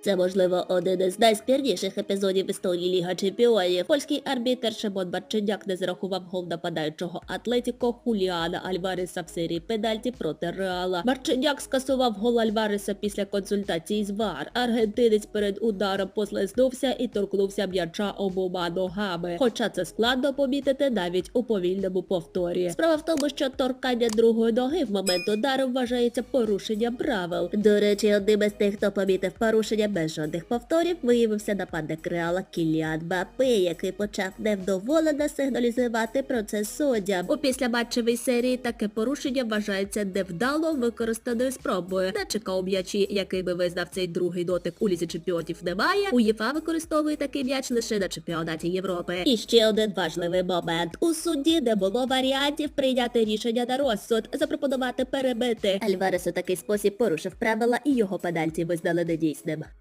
Це, можливо, один із найспірніших епізодів історії Ліга Чемпіонів. Польський арбітер Шимон Марчиняк не зарахував гол нападаючого Атлетіко Хуліана Альвареса в серії пенальті проти Реала. Марчиняк скасував гол Альвареса після консультації з ВАР. Аргентинець перед ударом послизнувся і торкнувся м'яча обома ногами. Хоча це складно помітити навіть у повільному повторі. Справа в тому, що торкання другої ноги в момент удару вважається порушенням правил. До речі, одним із тих, хто помітив порушення без жодних повторів, виявився нападник Реала Кіліан Бапе, який почав невдоволено сигналізувати про це суддям. У післяматчевій серії таке порушення вважається невдало використаною спробою. Начека у м'ячі, би визнав цей другий дотик у лізі чемпіонів, немає. УЄФА використовує такий м'яч лише на чемпіонаті Європи. І ще один важливий момент. У судді не було варіантів прийняти рішення на розсуд, запропонувати перебити. Альварес у такий спосіб порушив правила і його пенальті визнали недійсним.